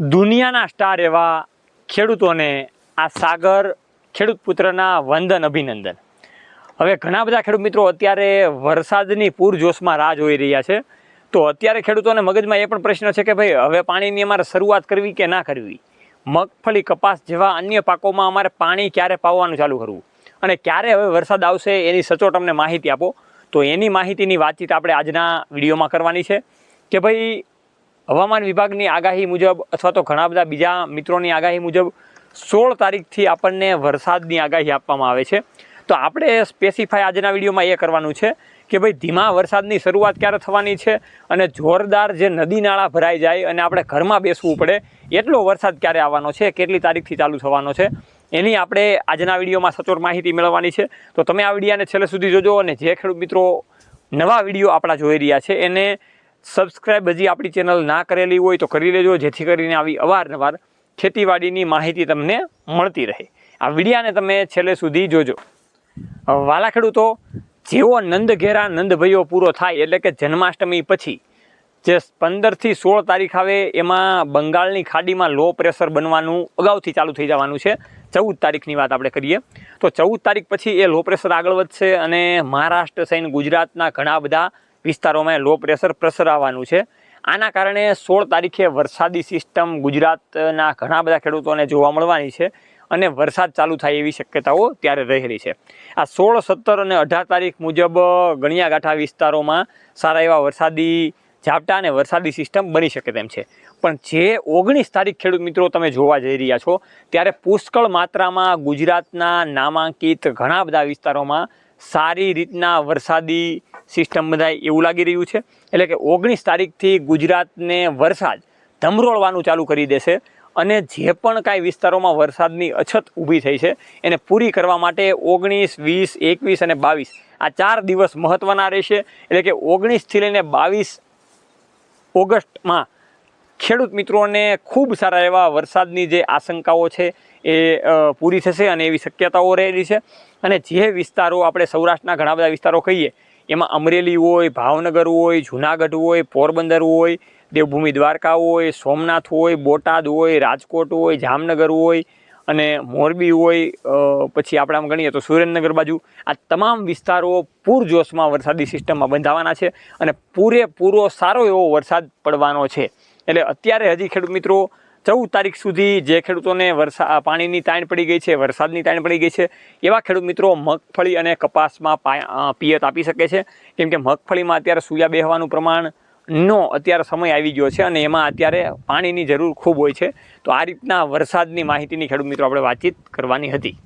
દુનિયાના સ્ટાર એવા ખેડૂતોને આ સાગર ખેડૂત પુત્રના વંદન અભિનંદન. હવે ઘણા બધા ખેડૂત મિત્રો અત્યારે વરસાદની પૂરજોશમાં રાહ જોઈ રહ્યા છે. તો અત્યારે ખેડૂતોને મગજમાં એ પણ પ્રશ્ન છે કે ભાઈ, હવે પાણીની અમારે શરૂઆત કરવી કે ના કરવી? મગફળી, કપાસ જેવા અન્ય પાકોમાં અમારે પાણી ક્યારે પાવાનું ચાલુ કરવું? અને ક્યારે હવે વરસાદ આવશે એની સચોટ અમને માહિતી આપો. તો એની માહિતીની વાતચીત આપણે આજના વિડીયોમાં કરવાની છે કે ભાઈ હવામાન વિભાગની આગાહી મુજબ અથવા તો ઘણા બધા બીજા મિત્રોની આગાહી મુજબ સોળ તારીખથી આપણને વરસાદની આગાહી આપવામાં આવે છે. તો આપણે સ્પેસિફાય આજના વિડીયોમાં એ કરવાનું છે કે ભાઈ ધીમા વરસાદની શરૂઆત ક્યારે થવાની છે અને જોરદાર જે નદી નાળા ભરાઈ જાય અને આપણે ઘરમાં બેસવું પડે એટલો વરસાદ ક્યારે આવવાનો છે, કેટલી તારીખથી ચાલુ થવાનો છે, એની આપણે આજના વિડીયોમાં સચોટ માહિતી મેળવવાની છે. તો તમે આ વિડીયાને છેલ્લે સુધી જોજો અને જે ખેડૂત મિત્રો નવા વીડિયો આપણા જોઈ રહ્યા છે એને સબસ્ક્રાઈબ હજી આપણી ચેનલ ના કરેલી હોય તો કરી લેજો, જેથી કરીને આવી અવારનવાર ખેતીવાડીની માહિતી તમને મળતી રહે. આ વિડીયાને તમે છેલ્લે સુધી જોજો. વાલા ખેડૂતો જેવો નંદ ઘેરા નંદ પૂરો થાય એટલે કે જન્માષ્ટમી પછી જે પંદરથી સોળ તારીખ આવે એમાં બંગાળની ખાડીમાં લો પ્રેશર બનવાનું અગાઉથી ચાલુ થઈ જવાનું છે. ચૌદ તારીખની વાત આપણે કરીએ. તો ચૌદ તારીખ પછી એ લો પ્રેશર આગળ વધશે અને મહારાષ્ટ્ર સહિત ગુજરાતના ઘણા બધા વિસ્તારોમાં લો પ્રેશર પ્રસરાવાનું છે. આના કારણે સોળ તારીખે વરસાદી સિસ્ટમ ગુજરાતના ઘણા બધા ખેડૂતોને જોવા મળવાની છે અને વરસાદ ચાલુ થાય એવી શક્યતાઓ ત્યારે રહેલી છે. આ સોળ, સત્તર અને અઢાર તારીખ મુજબ ગણિયાગાંઠા વિસ્તારોમાં સારા એવા વરસાદી ઝાપટા અને વરસાદી સિસ્ટમ બની શકે તેમ છે. પણ જે ઓગણીસ તારીખ ખેડૂત મિત્રો તમે જોવા જઈ રહ્યા છો, ત્યારે પુષ્કળ માત્રામાં ગુજરાતના નામાંકિત ઘણા બધા વિસ્તારોમાં સારી રીતના વરસાદી સિસ્ટમ બધાય એવું લાગી રહ્યું છે. એટલે કે ઓગણીસ તારીખથી ગુજરાતને વરસાદ ધમરોળવાનું ચાલુ કરી દેશે અને જે પણ કાંઈ વિસ્તારોમાં વરસાદની અછત ઊભી થઈ છે, એને પૂરી કરવા માટે ઓગણીસ, વીસ, એકવીસ અને બાવીસ આ ચાર દિવસ મહત્ત્વના રહેશે. એટલે કે ઓગણીસથી લઈને બાવીસ ઓગસ્ટમાં ખેડૂત મિત્રોને ખૂબ સારા એવા વરસાદની જે આશંકાઓ છે એ પૂરી થશે અને એવી શક્યતાઓ રહેલી છે. અને જે વિસ્તારો આપણે સૌરાષ્ટ્રના ઘણા બધા વિસ્તારો કહીએ એમાં અમરેલી હોય, ભાવનગર હોય, જુનાગઢ હોય, પોરબંદર હોય, દેવભૂમિ દ્વારકા હોય, સોમનાથ હોય, બોટાદ હોય, રાજકોટ હોય, જામનગર હોય અને મોરબી હોય પછી આપણે આમ ગણીએ તો સુરેન્દ્રનગર બાજુ. આ તમામ વિસ્તારો પૂરજોશમાં વરસાદી સિસ્ટમમાં બંધાવાના છે અને પૂરેપૂરો સારો એવો વરસાદ પડવાનો છે. એટલે અત્યારે હજી ખેડૂત મિત્રો ચૌદ તારીખ સુધી જે ખેડૂતોને વરસા પાણીની તાણ પડી ગઈ છે, વરસાદની તાણ પડી ગઈ છે, એવા ખેડૂત મિત્રો મગફળી અને કપાસમાં પિયત આપી શકે છે. કેમ કે મગફળીમાં અત્યારે સૂયા બેહવાનું પ્રમાણ નો અત્યારે સમય આવી ગયો છે અને એમાં અત્યારે પાણીની જરૂર ખૂબ હોય છે. તો આ રીતના વરસાદની માહિતીની ખેડૂત મિત્રો આપણે વાતચીત કરવાની હતી.